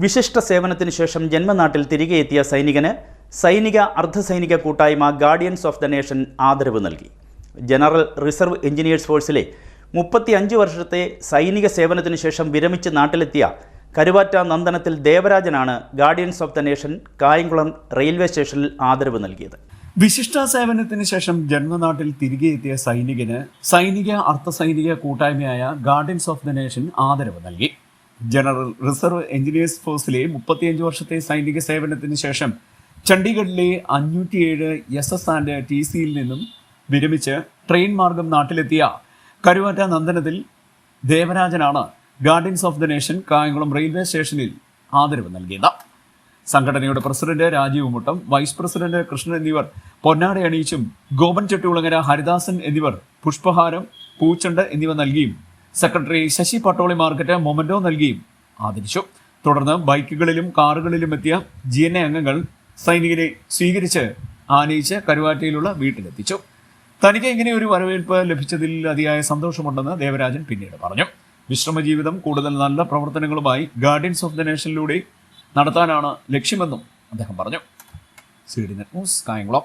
വിശിഷ്ട സേവനത്തിന് ശേഷം ജന്മനാട്ടിൽ തിരികെ എത്തിയ സൈനികന് സൈനിക അർദ്ധസൈനിക കൂട്ടായ്മ ഗാർഡിയൻസ് ഓഫ് ദ നേഷൻ ആദരവ് നൽകി. ജനറൽ റിസർവ് എഞ്ചിനീയേഴ്സ് ഫോഴ്സിലെ മുപ്പത്തി അഞ്ച് വർഷത്തെ സൈനിക സേവനത്തിന് ശേഷം വിരമിച്ച് നാട്ടിലെത്തിയ കരുവാറ്റ നന്ദനത്തിൽ ദേവരാജനാണ് guardians of the nation Kayamkulam railway സ്റ്റേഷനിൽ ആദരവ് നൽകിയത്. വിശിഷ്ട സേവനത്തിന് ശേഷം ജന്മനാട്ടിൽ തിരികെ എത്തിയ സൈനികന് സൈനിക അർദ്ധസൈനിക കൂട്ടായ്മയായ ഗാർഡിയൻസ് ഓഫ് ദ നേഷൻ ആദരവ് നൽകി. ജനറൽ റിസർവ് എഞ്ചിനീയേഴ്സ് ഫോഴ്സിലെ മുപ്പത്തിയഞ്ച് വർഷത്തെ സൈനിക സേവനത്തിന് ശേഷം ചണ്ഡീഗഡിലെ അഞ്ഞൂറ്റിയേഴ് എസ് എസ് ആൻഡ് ടി സിയിൽ നിന്നും വിരമിച്ച് ട്രെയിൻ മാർഗം നാട്ടിലെത്തിയ കരുവാറ്റ നന്ദനത്തിൽ ദേവരാജനാണ് guardians of the nation Kayamkulam railway സ്റ്റേഷനിൽ ആദരവ് നൽകിയത്. സംഘടനയുടെ president Rajeev Muttam vice president Krishnan എന്നിവർ പൊന്നാട അണിയിച്ചും ഗോപൻ ചെട്ടികുളങ്ങര ഹരിദാസൻ എന്നിവർ പുഷ്പഹാരം പൂച്ചണ്ട് എന്നിവ നൽകിയും secretary Sasi Pattoli market memento നൽകിയും ആദരിച്ചു. തുടർന്ന് ബൈക്കുകളിലും കാറുകളിലും എത്തിയ ജി എൻ എ അംഗങ്ങൾ സൈനികരെ സ്വീകരിച്ച് ആനയിച്ച് കരുവാറ്റയിലുള്ള വീട്ടിലെത്തിച്ചു. തനിക്ക് ഇങ്ങനെ ഒരു വരവേൽപ്പ് ലഭിച്ചതിൽ അതിയായ സന്തോഷമുണ്ടെന്ന് ദേവരാജൻ പിന്നീട് പറഞ്ഞു. വിശ്രമജീവിതം കൂടുതൽ നല്ല പ്രവർത്തനങ്ങളുമായി ഗാർഡിയൻസ് ഓഫ് ദ നേഷനിലൂടെ നടത്താനാണ് ലക്ഷ്യമെന്നും അദ്ദേഹം പറഞ്ഞു. C D net news Kayamkulam.